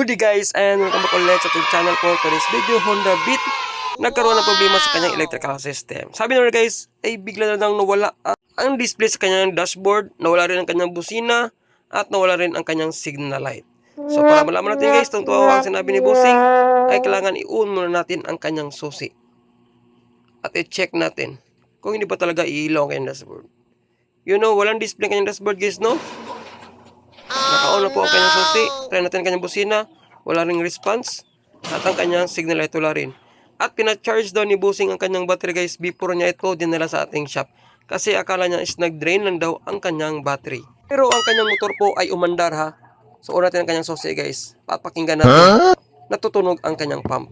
Good day guys and welcome back ulit sa ating channel for today's video Honda Beat nagkaroon ng problema sa kanyang electrical system. Sabi nila guys ay bigla na lang nawala ang- ang display sa kanyang dashboard, nawala rin ang kanyang busina at nawala rin ang kanyang signal light. So para malaman natin guys kung totoo ang sinabi ni Bossing ay kailangan i-on muna natin ang kanyang susi. At i-check natin kung hindi pa talaga iilaw ang kanyang dashboard. You know, walang display ang kanyang dashboard guys no? Naka-on na po ang kanyang susi. Try natin ang kanyang busina. Wala ring response. At ang kanyang signal light wala rin. At pina-charge daw ni Busing ang kanyang battery guys before niya ito dinala sa ating shop. Kasi akala niya is nag-drain lang daw ang kanyang battery. Pero ang kanyang motor po ay umandar ha. So una natin ang kanyang susi guys. Papakinggan natin. Natutunog ang kanyang pump.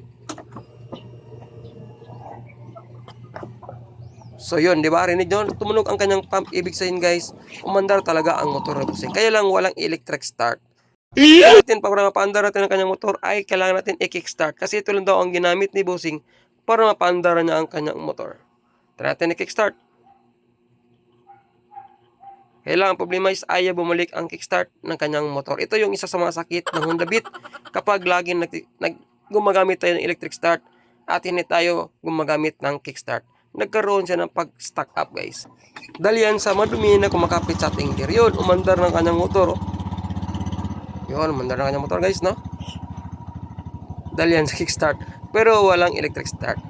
So yun, di ba? Rinig yun? Tumunog ang kanyang pump. Ibig sabihin guys, umandar talaga ang motor na busing. Kaya lang walang electric start. Kaya natin para mapaandar natin ang kanyang motor ay kailangan natin i-kickstart. Kasi ito lang daw ang ginamit ni Busing para mapaandar niya ang kanyang motor. Try natin i-kickstart. Kailangan ang problema is ayaw bumalik ang kickstart ng kanyang motor. Ito yung isa sa mga sakit ng Honda Beat kapag laging nag, nag, gumagamit tayo ng electric start at hindi tayo gumagamit ng kickstart. Nagkaroon siya ng pag-stack up guys. Dahil yan sa madumi na kumakapit sa ating. Yun, umandar ng kanyang motor. oh. Yun, umandar ng kanyang motor guys, no? Dahil yan sa kickstart. Pero walang electric start.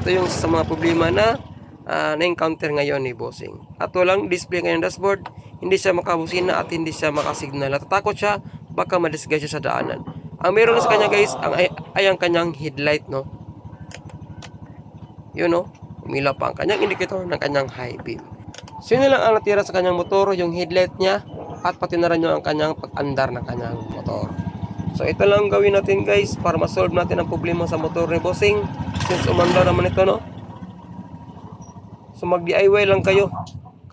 Ito yung sa mga problema na ah, na-encounter ngayon ni Bossing. At walang display ngayon dashboard, hindi siya makabusina at hindi siya makasignal. Natatakot siya, baka madisguise siya sa daanan. Ang meron sa kanya guys, ang, ay, ay ang kanyang headlight, no? Yun, no? Umilaw pa ang kanyang indicator ng kanyang high beam. So yun lang ang natira sa kanyang motor, yung headlight niya, at pati na rin yung ang kanyang pag-andar ng kanyang motor. So ito lang ang gawin natin guys para ma-solve natin ang problema sa motor ni Bossing. Since umandar naman ito, no? So mag-DIY lang kayo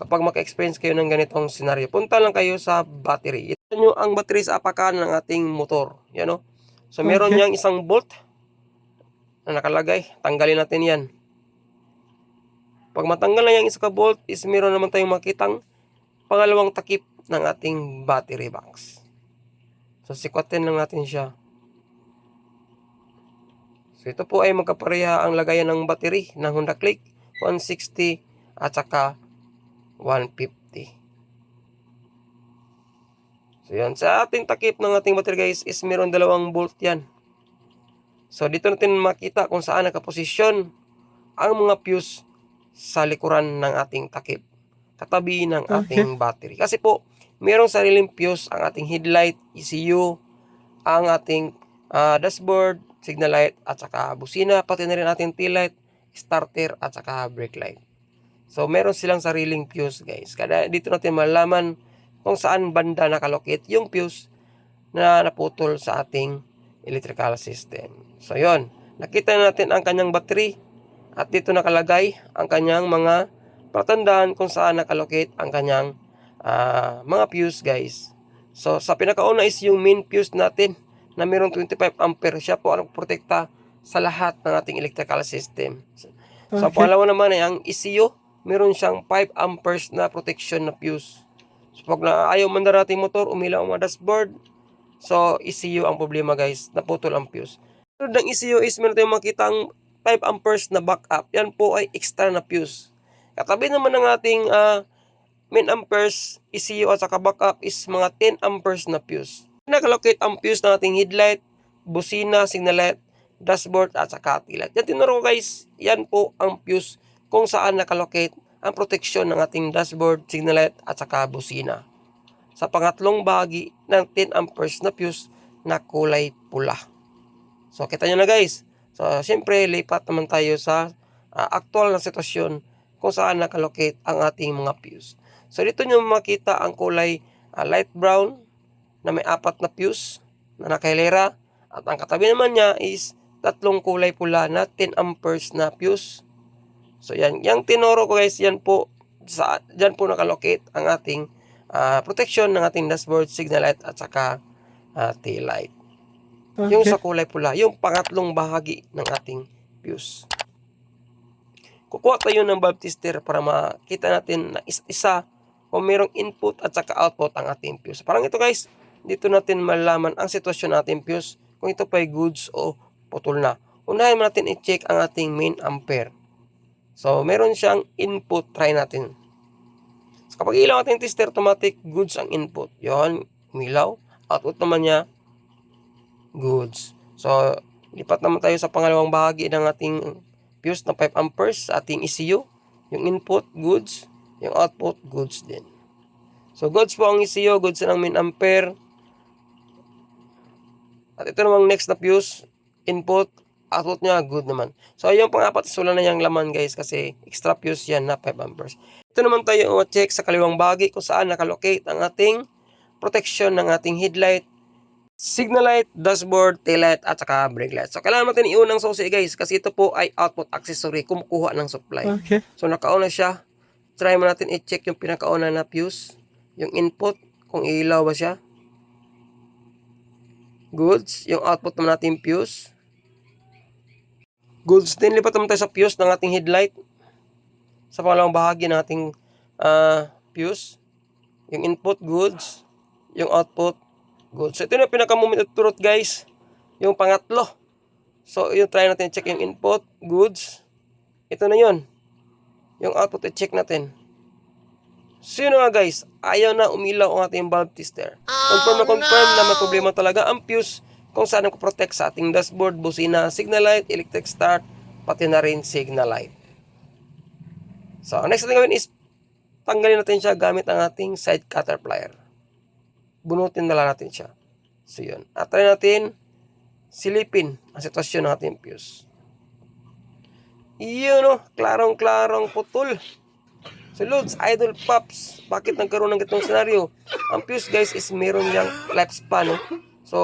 kapag maka-experience kayo ng ganitong senaryo. Punta lang kayo sa battery. Ito nyo ang battery sa apakan ng ating motor. Yan o. So meron Okay. niyang isang bolt na nakalagay. Tanggalin natin yan. Pag matanggal na yung isa ka bolt is meron naman tayong makitang pangalawang takip ng ating battery box. So sikwatin lang natin siya. So ito po ay magkapareha ang lagayan ng battery ng Honda Click 160 at saka 150. So yan, sa ating takip ng ating battery guys is meron dalawang bolt yan. So dito natin makita kung saan nakaposisyon ang mga fuse sa likuran ng ating takip. Katabi ng ating battery. Kasi po, merong sariling fuse ang ating headlight, ECU, ang ating ah, dashboard, signal light, at saka busina, pati na rin ating tail light, starter, at saka brake light. So, meron silang sariling fuse, guys. Kaya dito natin malaman kung saan banda nakalocate yung fuse na naputol sa ating electrical system. So, yon Nakita na natin ang kanyang battery at dito nakalagay ang kanyang mga patandaan kung saan nakalocate ang kanyang ah, mga fuse, guys. So, sa pinakauna is yung main fuse natin na mayroong 25 ampere. Siya po ang protekta sa lahat ng ating electrical system. So, sa Okay. pangalawa naman ay ang ECU, meron siyang 5 amperes na protection na fuse. So, pag na ayaw mandar natin motor, umilaw ang dashboard. So, ECU ang problema guys, naputol ang fuse. Pero ng ECU is meron tayong makita ang 5 amperes na backup. Yan po ay extra na fuse. Katabi naman ng ating ah, main amperes, ECU at saka backup is mga 10 amperes na fuse. Nakalocate ang fuse ng ating headlight, busina, signal light, dashboard at saka light. Yan tinuro ko guys, yan po ang fuse kung saan nakalocate ang proteksyon ng ating dashboard, signal light at saka busina. Sa pangatlong bahagi ng 10 amperes na fuse na kulay pula. So kita nyo na guys. So siyempre lipat naman tayo sa ah, actual na sitwasyon kung saan nakalocate ang ating mga fuse. So dito nyo makita ang kulay ah, light brown na may apat na fuse na nakahilera at ang katabi naman niya is tatlong kulay pula na 10 amperes na fuse. So yan, yung tinoro ko guys, yan po sa diyan po nakalocate ang ating ah, protection ng ating dashboard, signal light at saka ah, tail light. Yung Okay. sa kulay pula, yung pangatlong bahagi ng ating fuse. Kukuha tayo ng tester para makita natin na isa, isa kung mayroong input at saka output ang ating fuse. Parang ito guys, dito natin malalaman ang sitwasyon natin fuse kung ito pa ay goods o putol na. Unahin natin i-check ang ating main ampere. So, meron siyang input. Try natin. So, kapag ilaw ating tester, automatic goods ang input. Yon, umilaw. Output naman niya, goods. So, lipat naman tayo sa pangalawang bahagi ng ating fuse na 5 amperes sa ating ECU. Yung input, goods. Yung output, goods din. So, goods po ang ECU, goods ng main ampere. At ito namang next na fuse, input, output niya, good naman. So, yung pang-apat, wala na yung laman guys kasi extra fuse yan na 5 amperes. Ito naman tayo check sa kaliwang bahagi kung saan nakalocate ang ating protection ng ating headlight, signal light, dashboard, tail light, at saka brake light. So, kailangan natin iunang susi guys kasi ito po ay output accessory, kumukuha ng supply. Okay. So, nakauna siya. Try mo natin i-check yung pinakauna na fuse, yung input, kung ilaw ba siya. Goods, yung output naman natin fuse. Goods din, lipat naman tayo sa fuse ng ating headlight. Sa pangalawang bahagi ng ating ah, fuse. Yung input, goods. Yung output, goods. So, ito na yung pinaka-moment of truth, guys. Yung pangatlo. So, yun, try natin check yung input, goods. Ito na yun. Yung output, i-check natin. So yun na nga guys, ayaw na umilaw ang ating valve tester. Confirm na confirm na may problema talaga ang fuse kung saan nagpo-protect sa ating dashboard, busina, signal light, electric start, pati na rin signal light. So, ang next natin gawin is tanggalin natin siya gamit ang ating side cutter plier. Bunutin na lang natin siya. So yun. At try natin silipin ang sitwasyon ng ating fuse. Iyon o, klarong-klarong putol. So Lods, Idol Pops, bakit nagkaroon ng ganitong senaryo? Ang fuse guys is meron niyang lifespan. No? So,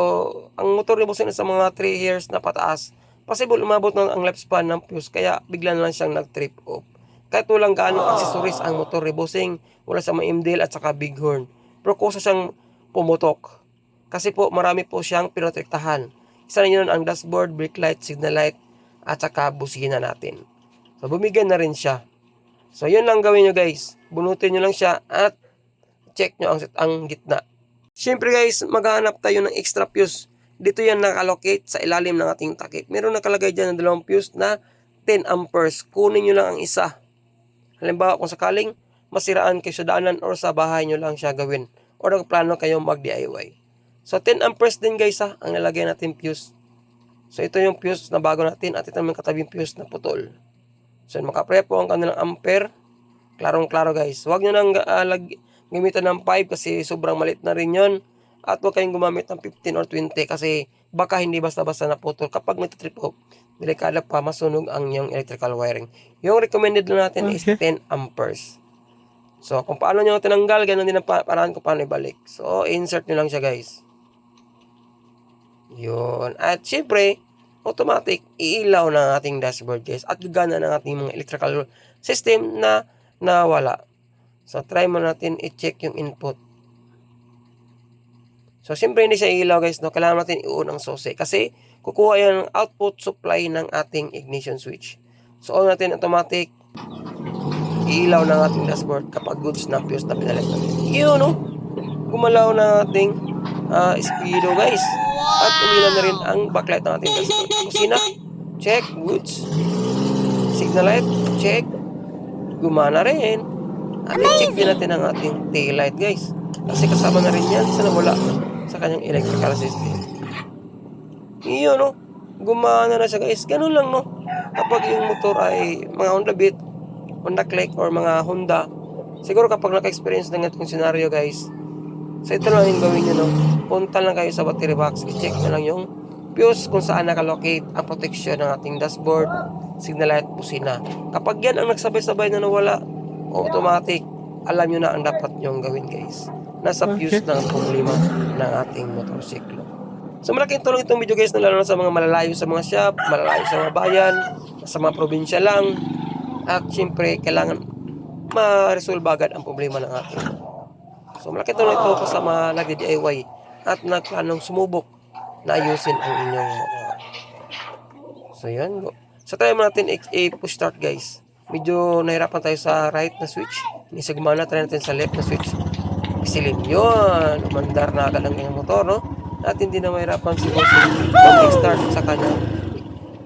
ang motor ni Bossing sa mga 3 years na pataas, possible umabot ng ang lifespan ng fuse kaya bigla na lang siyang nag-trip off. Kahit walang gaano accessories ang motor ni Bossing, wala sa mga MDL at saka Bighorn. Pero kusa siyang pumutok. Kasi po marami po siyang pinotektahan. Isa na yun ang dashboard, brake light, signal light, at saka busina natin. So bumigay na rin siya. So, yun lang gawin nyo guys. Bunutin nyo lang siya at check nyo ang, ang gitna. Siyempre guys, maghanap tayo ng extra fuse. Dito yan nakalocate sa ilalim ng ating takip. Meron nakalagay dyan ng dalawang fuse na 10 amperes. Kunin nyo lang ang isa. Halimbawa kung sakaling masiraan kayo sa daanan or sa bahay nyo lang siya gawin. Or nagplano kayo mag-DIY. So 10 amperes din guys ha, ang nalagay natin fuse. So ito yung fuse na bago natin at ito naman katabing fuse na putol. So, makapre po ang kanilang ampere. Klarong-klaro guys. Huwag nyo nang uh, lag- gamitan ng 5 kasi sobrang malit na rin yon At huwag kayong gumamit ng 15 or 20 kasi baka hindi basta-basta naputol. Kapag may trip off, delikado pa masunog ang yung electrical wiring. Yung recommended lang natin is Okay. 10 amperes. So, kung paano nyo tinanggal, ganun din ang pa- paraan kung paano ibalik. So, insert nyo lang siya guys. Yun. At syempre, automatic, iilaw ng ating dashboard guys at gagana ng ating mga electrical system na nawala. So, try mo natin i-check yung input. So, siyempre hindi siya ilaw guys, no? Kailangan natin iun ang susi kasi kukuha yan ng output supply ng ating ignition switch. So, on natin automatic, iilaw ng ating dashboard kapag goods na fuse na pinalit natin. Yun, no? Gumalaw na ating ah, speedo guys. At umilan na rin ang backlight ng ating dashboard. Kusina, check, goods. Signal light, check. Gumana rin. At i-check din natin ang ating tail light guys. Kasi kasama na rin yan sa nawala sa kanyang electrical system. Iyon no. Gumana na siya guys. Ganun lang no. Kapag yung motor ay mga Honda Beat, Honda Click or mga Honda, siguro kapag naka-experience ng itong scenario guys, So ito lang yung gawin nyo, no? Punta lang kayo sa battery box, i-check nyo lang yung fuse kung saan nakalocate ang protection ng ating dashboard, signal light, busina. Kapag yan ang nagsabay-sabay na nawala, automatic, alam nyo na ang dapat nyong gawin guys. Nasa fuse Okay. ng problema ng ating motorsiklo. So malaking tulong itong video guys na lalo na sa mga malalayo sa mga shop, malalayo sa mga bayan, sa mga probinsya lang. At syempre, kailangan ma-resolve agad ang problema ng ating So malaki tulong ito po sa mga nagdi-DIY at nagplanong sumubok na ayusin ang inyong motor. So yan. Go. So try natin i-push start guys. Medyo nahirapan tayo sa right na switch. Hindi siya gumana. Try natin sa left na switch. nagsisilip. Yun, umandar na agad ang kanyang motor, no? At hindi na mahirapan si Bossing mag-kickstart sa kanya.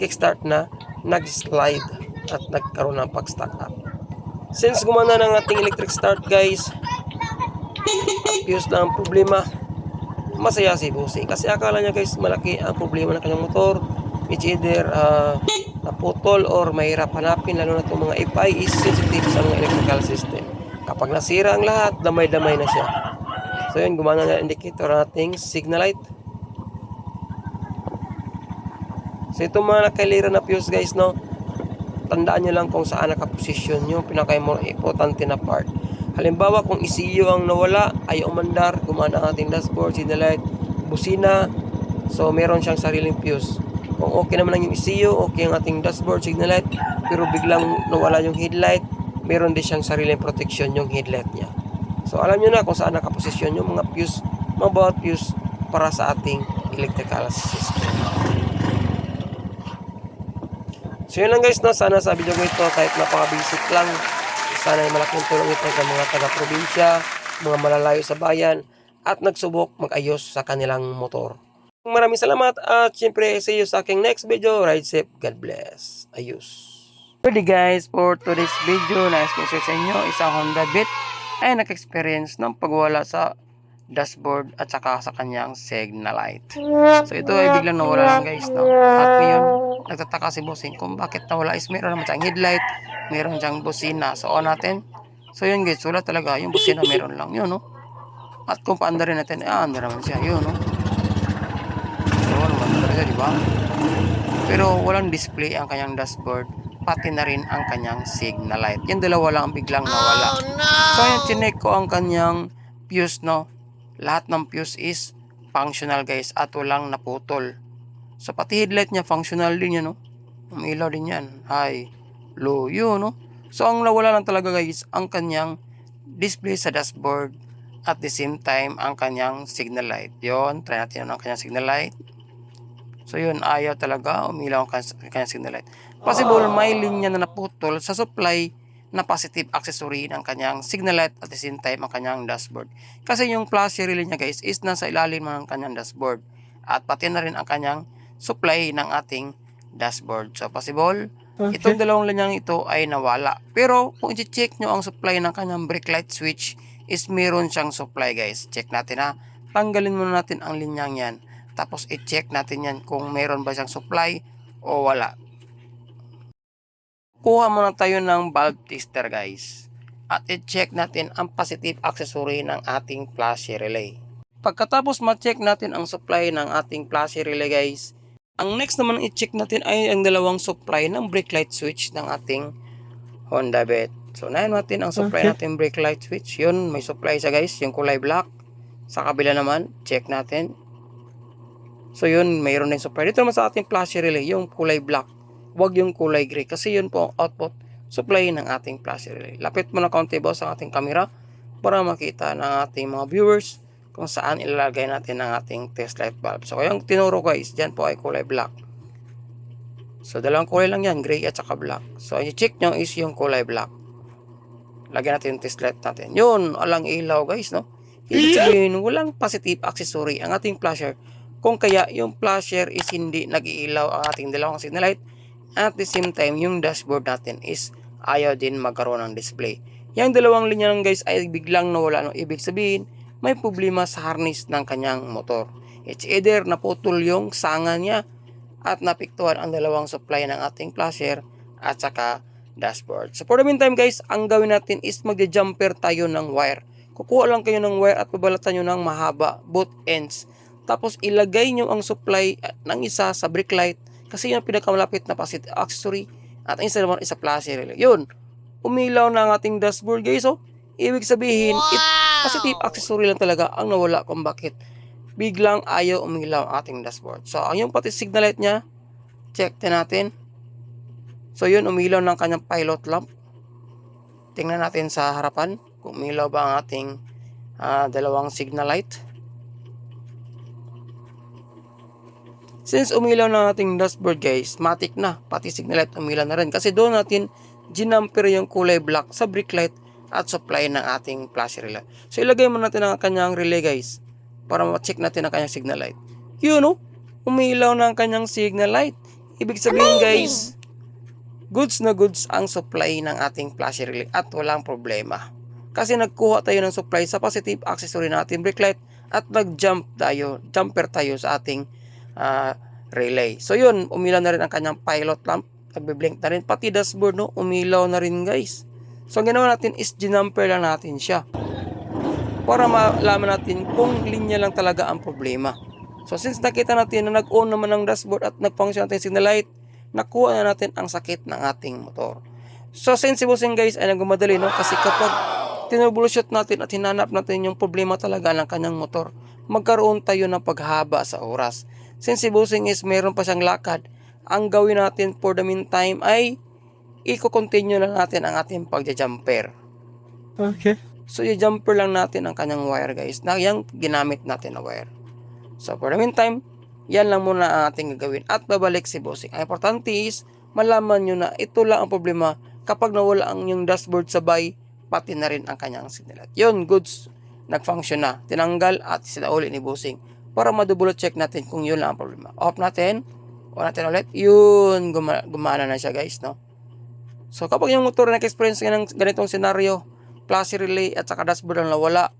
Kickstart na, nag-slide at nagkaroon ng pag-stack up. Since gumana ng ating electric start guys, at fuse ang problema, masaya si Bossing. Kasi akala niya guys, malaki ang problema ng kanyang motor. It's either uh, naputol or mahirap hanapin, lalo na itong mga FI is sensitive sa mga electrical system. Kapag nasira ang lahat, damay-damay na siya. So yun, gumana na indicator nating signal light. So itong mga nakailira na fuse guys, no? Tandaan nyo lang kung saan nakaposisyon yung pinaka-importante na part. Halimbawa, kung ECU ang nawala, ay umandar, gumana ang ating dashboard, signal light, busina. So meron siyang sariling fuse. Kung okay naman lang yung ECU, okay ang ating dashboard, signal light, pero biglang nawala yung headlight, meron din siyang sariling protection yung headlight niya. So alam nyo na kung saan nakaposisyon yung mga fuse, mga bawat fuse para sa ating electrical system. So yun lang guys, no? sana sa video ko ito kahit napaka-basic lang, sana ay malaking tulong ito sa mga taga-probinsya, mga malalayo sa bayan, at nagsubok mag-ayos sa kanilang motor. Maraming salamat at syempre see you sa aking next video. Ride safe. God bless. Ayos. Ready guys, for today's video na sponsor sa inyo, isang Honda Beat ay nag-experience ng pagwala sa dashboard at saka sa kanyang signal light. So ito ay biglang nawala lang guys. No? At ngayon, nagtataka si bossing kung bakit nawala is meron naman siyang headlight, meron siyang busina. So on natin. So yun guys, wala talaga. Yung busina meron lang yun. No? At kung paanda rin natin, ah, anda naman siya. Yun, no? So, naman talaga, di ba? Pero walang display ang kanyang dashboard pati na rin ang kanyang signal light. Yung dalawa lang ang biglang nawala. So, yun, chinek ko ang kanyang fuse, no? Lahat ng fuse is functional, guys, at walang naputol. So, pati headlight niya, functional din yan, no? Umilaw din yan. High, low, yun, no? So, ang nawala lang talaga, guys, ang kanyang display sa dashboard at the same time, ang kanyang signal light. Yun, try natin yun ang kanyang signal light. So yun, ayaw talaga umilaw ang kanyang signal light. Possible may linya na naputol sa supply na positive accessory ng kanyang signal light at the same time ang kanyang dashboard. Kasi yung flasher relay niya guys is nasa ilalim ng kanyang dashboard at pati na rin ang kanyang supply ng ating dashboard. So possible, itong dalawang linyang ito ay nawala. Pero kung i-check nyo ang supply ng kanyang brake light switch is meron siyang supply guys. Check natin ha. Tanggalin muna natin ang linyang yan. Tapos i-check natin yan kung meron ba siyang supply o wala. Kuha muna tayo ng bulb tester guys. At i-check natin ang positive accessory ng ating flashy relay. Pagkatapos ma-check natin ang supply ng ating flashy relay guys, ang next naman i-check natin ay ang dalawang supply ng brake light switch ng ating Honda Beat. So, nahin natin ang supply Okay. natin brake light switch. Yun, may supply siya guys, yung kulay black. Sa kabila naman, check natin. So yun, mayroon din supply. Dito naman sa ating flashy relay, yung kulay black. Huwag yung kulay gray kasi yun po ang output supply ng ating flashy relay. Lapit mo na kaunti boss ang ating camera para makita ng ating mga viewers kung saan ilalagay natin ang ating test light bulb. So yung tinuro guys, dyan po ay kulay black. So dalawang kulay lang yan, gray at saka black. So ang check nyo is yung kulay black. Lagyan natin yung test light natin. Yun, alang ilaw guys, no? Ibig sabihin, walang positive accessory ang ating flasher kung kaya yung flasher is hindi nag-iilaw ang ating dalawang signal light at the same time yung dashboard natin is ayaw din magkaroon ng display. Yung dalawang linya lang guys ay biglang nawala. No? Ibig sabihin may problema sa harness ng kanyang motor. It's either naputol yung sanga niya at napiktuhan ang dalawang supply ng ating flasher at saka dashboard. So for the meantime guys, ang gawin natin is magja-jumper tayo ng wire. Kukuha lang kayo ng wire at babalatan nyo ng mahaba, both ends. Tapos ilagay nyo ang supply uh, ng isa sa brake light kasi yun ang pinakamalapit na positive accessory at ang isa naman isa flashy relay. Yun, umilaw na ang ating dashboard guys. So, ibig sabihin, it, positive accessory lang talaga ang nawala kung bakit biglang ayaw umilaw ang ating dashboard. So, ang yung pati signal light niya, check din natin. So, yun, umilaw ng kanyang pilot lamp. Tingnan natin sa harapan kung umilaw ba ang ating ah, dalawang signal light. Since umilaw na ating dashboard guys, matic na, pati signal light umilaw na rin. Kasi doon natin ginamper yung kulay black sa brake light at supply ng ating flash relay. So ilagay mo natin ang kanyang relay guys para ma-check natin ang kanyang signal light. Yun oh, umilaw na ang kanyang signal light. Ibig sabihin guys, goods na goods ang supply ng ating flash relay at walang problema. Kasi nagkuha tayo ng supply sa positive accessory natin brake light at nag-jump tayo, jumper tayo sa ating ah, relay. So yun, umilaw na rin ang kanyang pilot lamp. Nagbe-blink na rin. Pati dashboard, no, umilaw na rin guys. So ang ginawa natin is ginumper lang natin siya. Para malaman natin kung linya lang talaga ang problema. So since nakita natin na nag-on naman ang dashboard at nag-function natin signal light, nakuha na natin ang sakit ng ating motor. So since si Bossing guys ay nagmamadali no kasi kapag tinroubleshoot natin at hinanap natin yung problema talaga ng kanyang motor, magkaroon tayo ng paghaba sa oras. Since si is meron pa siyang lakad, ang gawin natin for the meantime ay i-continue na natin ang ating pagja-jumper. Okay. So, i-jumper lang natin ang kanyang wire guys na yung ginamit natin na wire. So, for the meantime, yan lang muna ang ating gagawin at babalik si Bossing. Ang importante is, malaman nyo na ito lang ang problema kapag nawala ang yung dashboard sabay, pati na rin ang kanyang signal. Yun, goods, nag-function na. Tinanggal at sinauli ni Bossing para madouble check natin kung yun lang ang problema. Off natin, on natin ulit, yun, guma- gumana na siya guys, no? So, kapag yung motor na experience ng ganitong senaryo, klase relay at saka dashboard ang nawala,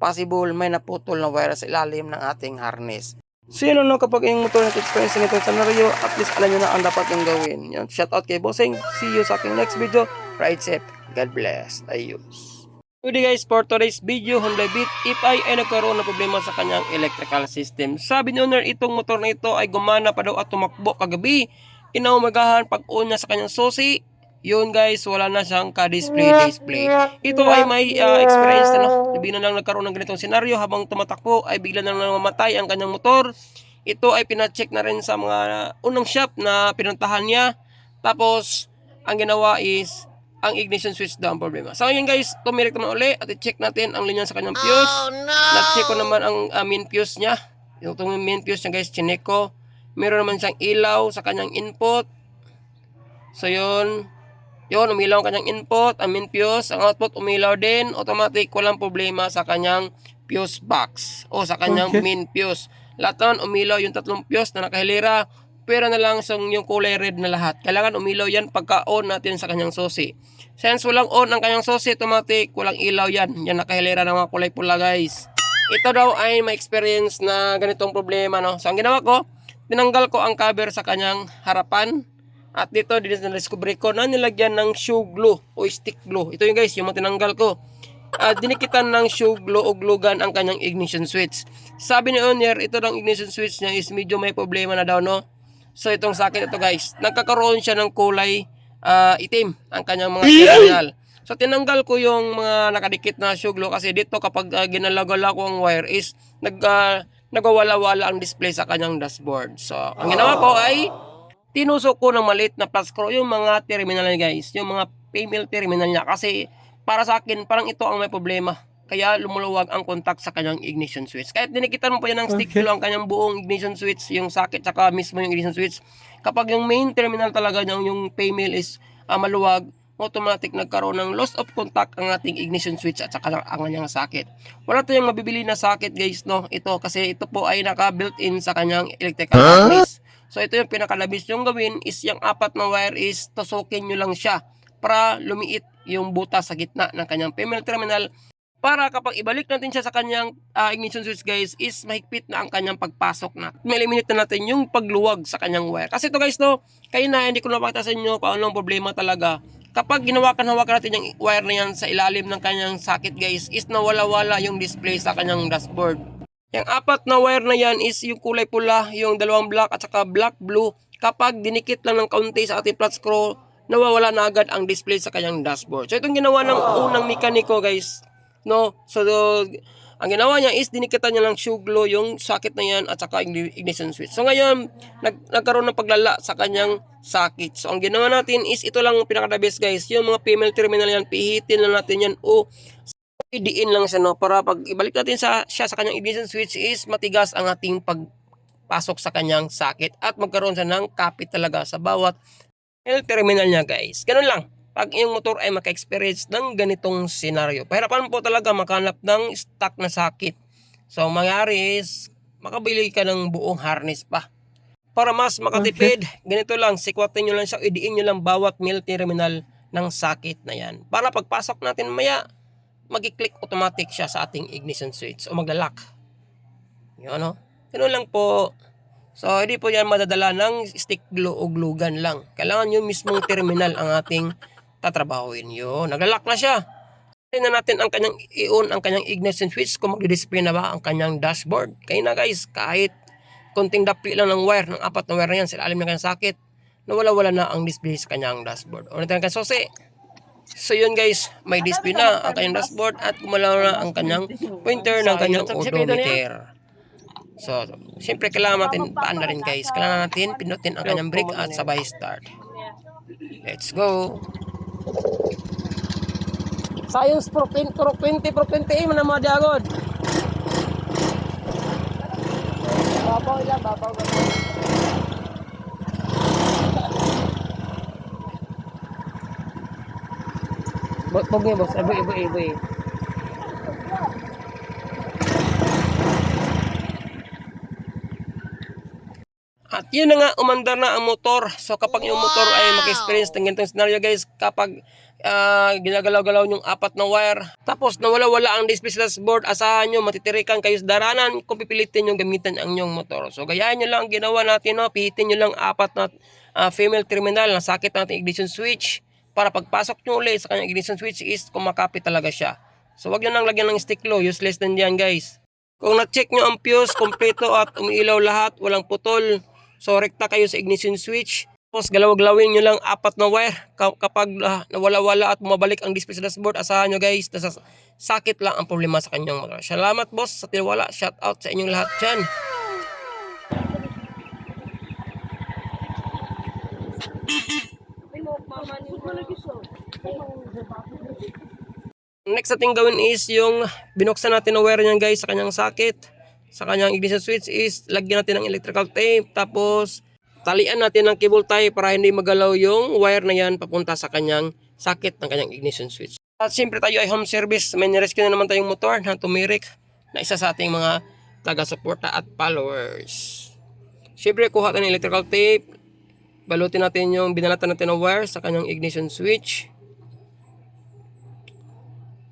possible may naputol na wire sa ilalim ng ating harness. So yun ano kapag yung motor nag-experience ng itong scenario, at least alam nyo na ang dapat yung gawin. Yun, shout out kay Bossing. See you sa aking next video. Ride safe. God bless. Ayos. Good guys, for today's video, Honda Beat, if ay ay nagkaroon ng problema sa kanyang electrical system. Sabi ni owner, itong motor na ito ay gumana pa daw at tumakbo kagabi. Inaumagahan pag on niya sa kanyang susi, yun guys, wala na siyang ka-display display. Ito ay may ah, experience na no. Bigla na lang nagkaroon ng ganitong senaryo habang tumatakbo ay bigla na lang mamatay ang kanyang motor. Ito ay pina-check na rin sa mga unang shop na pinuntahan niya. Tapos, ang ginawa is ang ignition switch daw ang problema. So ngayon guys, tumirik naman uli at i-check natin ang linya sa kanyang fuse. Na-check ko naman ang ah, main fuse niya. Yung itong main fuse niya guys, chinek ko. Meron naman siyang ilaw sa kanyang input. So yun, yun, umilaw ang kanyang input, ang main fuse, ang output umilaw din, automatic, walang problema sa kanyang fuse box o sa kanyang Okay. main fuse. Lahat naman umilaw yung tatlong fuse na nakahilera, pero na lang sa yung kulay red na lahat. Kailangan umilaw yan pagka-on natin sa kanyang susi. Since walang on ang kanyang susi, automatic, walang ilaw yan. Yan nakahilera ng mga kulay pula guys. Ito daw ay may experience na ganitong problema no. So ang ginawa ko, tinanggal ko ang cover sa kanyang harapan at dito, discovery ko na nilagyan ng shoe glue o stick glue. Ito yung guys, yung mga tinanggal ko. At dinikitan ng shoe glue o glue gun ang kanyang ignition switch. Sabi ni owner, ito ng ignition switch niya is medyo may problema na daw, no? So itong sakit ito guys, nagkakaroon siya ng kulay ah, itim ang kanyang mga terminal. So tinanggal ko yung mga nakadikit na shoe glue kasi dito kapag uh, ginalagala ko ang wire is nag, ah, nagwawala-wala ang display sa kanyang dashboard. So ang ginawa ko ay tinusok ko ng maliit na plus screw yung mga terminal niya guys, yung mga female terminal niya kasi para sa akin parang ito ang may problema. Kaya lumuluwag ang contact sa kanyang ignition switch. Kahit dinikitan mo pa yan ng stick Okay. ang kanyang buong ignition switch, yung socket saka mismo yung ignition switch. Kapag yung main terminal talaga ng yung female is ah, maluwag, automatic nagkaroon ng loss of contact ang ating ignition switch at saka ang kanyang socket. Wala tayong mabibili na socket guys no. Ito kasi ito po ay naka-built-in sa kanyang electrical harness. So ito yung pinakalabis yung gawin is yung apat na wire is tusukin nyo lang siya para lumiit yung butas sa gitna ng kanyang female terminal para kapag ibalik natin siya sa kanyang ah, ignition switch guys is mahigpit na ang kanyang pagpasok na. May-eliminate na natin yung pagluwag sa kanyang wire. Kasi ito guys no, kayo na hindi ko napakita sa inyo kung anong problema talaga. Kapag ginawakan-hawakan natin yung wire na yan sa ilalim ng kanyang socket guys is nawala-wala yung display sa kanyang dashboard. Yung apat na wire na yan is yung kulay pula, yung dalawang black at saka black blue. Kapag dinikit lang ng kaunti sa ating flat screw, nawawala na agad ang display sa kanyang dashboard. So itong ginawa ng unang mekaniko guys, no? So ang ginawa niya is dinikitan niya ng shoe glue yung socket na yan at saka igni- ignition switch. So ngayon, nag, nagkaroon ng paglala sa kanyang socket. So ang ginawa natin is ito lang ang pinaka best guys. Yung mga female terminal yan, pihitin lang natin yan o idiin lang siya no para pag ibalik natin sa siya sa kanyang ignition switch is matigas ang ating pagpasok sa kanyang socket at magkaroon siya ng kapit talaga sa bawat L terminal niya guys. Ganun lang. pag iyong motor ay maka-experience ng ganitong senaryo. Pahirapan po talaga makanap ng stock na sakit. So, ang mangyari is, makabili ka ng buong harness pa. Para mas makatipid, ganito lang, sikwatin nyo lang siya, idiin nyo lang bawat mil terminal ng sakit na yan. Para pagpasok natin maya, mag-click automatic siya sa ating ignition switch o maglalak. Yun, no? Ganun lang po. So, hindi po yan madadala ng stick glue o glue gun lang. Kailangan yung mismong terminal ang ating tatrabahuin. Yun, naglalak na siya. Tingnan natin ang kanyang i-on, ang kanyang ignition switch kung magdi-display na ba ang kanyang dashboard. Kaya na guys, kahit konting dapli lang ng wire, ng apat na wire na yan, sa ilalim ng kanyang sakit, nawala-wala na ang display sa kanyang dashboard. O natin ang kanyang susi. So yun guys, may display na ang kanyang dashboard at gumalaw na ang kanyang pointer ng kanyang odometer. So, siyempre kailangan natin paan na rin guys. Kailangan natin pinutin ang kanyang brake at sabay start. Let's go! Science pro 20 pro 20 pro 20 mo na mga diagod. Babaw lang, babaw lang. Bog niya boss, abo ibo ibo. At yun na nga, umandar na ang motor. So kapag yung motor ay maka-experience ng ganitong scenario guys, kapag ah, ginagalaw-galaw yung apat na wire, tapos nawala-wala ang display dashboard, asahan nyo, matitirikan kayo sa daranan kung pipilitin yung gamitan ang inyong motor. So gayahin nyo lang ang ginawa natin, no? pihitin nyo lang apat na ah, female terminal na sakit ng ating ignition switch para pagpasok nyo ulit sa kanyang ignition switch is kumakapit talaga siya. So wag nyo nang lagyan ng stick low, useless din yan guys. Kung na-check nyo ang fuse, kompleto at umiilaw lahat, walang putol, so rekta kayo sa ignition switch. Tapos galaw-galawin nyo lang apat na wire. Ka- kapag ah, nawala-wala at bumabalik ang display dashboard, asahan nyo guys, nasa sakit lang ang problema sa kanyang motor. Salamat boss sa tiwala. Shout out sa inyong lahat dyan. Next natin gawin is yung binuksan natin na wire niyan guys sa kanyang socket. Sa kanyang ignition switch is lagyan natin ng electrical tape. Tapos talian natin ng cable tie para hindi magalaw yung wire na yan papunta sa kanyang socket ng kanyang ignition switch. At siyempre tayo ay home service. May nirescue na naman tayong motor na tumirik na isa sa ating mga taga-suporta at followers. Siyempre kuha tayo ng electrical tape. Balutin natin yung binalatan natin ng wire sa kanyang ignition switch.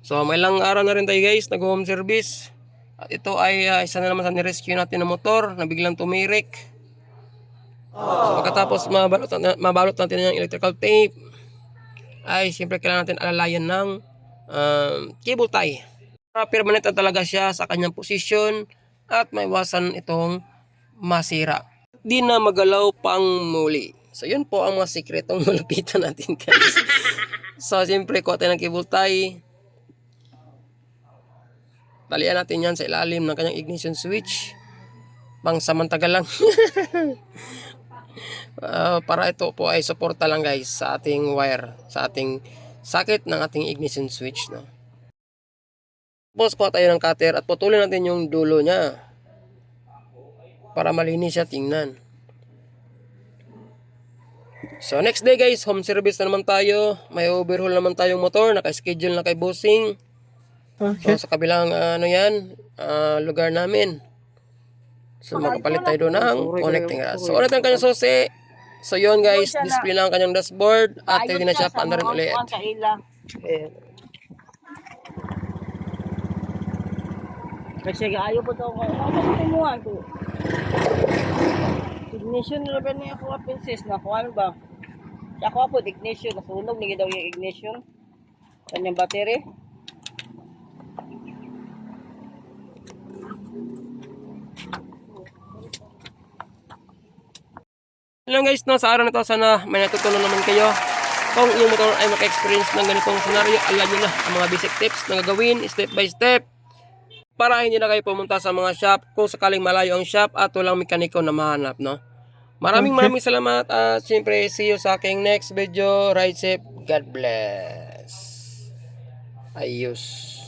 So may lang araw na rin tayo guys, nag-home service. At ito ay ah, isa na naman sa nirescue natin na motor na biglang tumirik. So pagkatapos mabalot, na- mabalot natin yung electrical tape, ay siyempre kailangan natin alalayan ng um, cable tie. Para permanent na talaga siya sa kanyang posisyon at maiwasan itong masira. Di na magalaw pang muli. So yun po ang mga sikretong malapitan natin guys. so siyempre kuha tayo ng cable tie. Talian natin yan sa ilalim ng kanyang ignition switch. Pang samantagal lang. Ah, para ito po ay suporta lang guys sa ating wire, sa ating socket ng ating ignition switch. No? Tapos kuha tayo ng cutter at putulin natin yung dulo niya. Para malinis siya tingnan. So next day guys, home service na naman tayo. May overhaul naman tayong motor, naka-schedule na kay bossing. So sa kabilang ah, ano yan, ah, lugar namin. So makapalit tayo doon ng connecting rod. So ulit ang kanyang susi. So yun guys, display lang ang kanyang dashboard at hindi na siya paanda rin ulit. Kasi ayaw po ito ako. Ano po timuhan ko? Ignition na ba niya ako princess na ano ba? Ako po ignition, nasunog nigi daw yung ignition. Kanyang battery. Lang guys, no, sa araw na to, sana may natutunan naman kayo. Kung yung motor ay maka-experience ng ganitong scenario, alam nyo na ang mga basic tips na gagawin step by step para hindi na kayo pumunta sa mga shop kung sakaling malayo ang shop at walang mekaniko na mahanap, no? Maraming maraming salamat at siyempre see you sa aking next video. Ride safe. God bless. Ayos.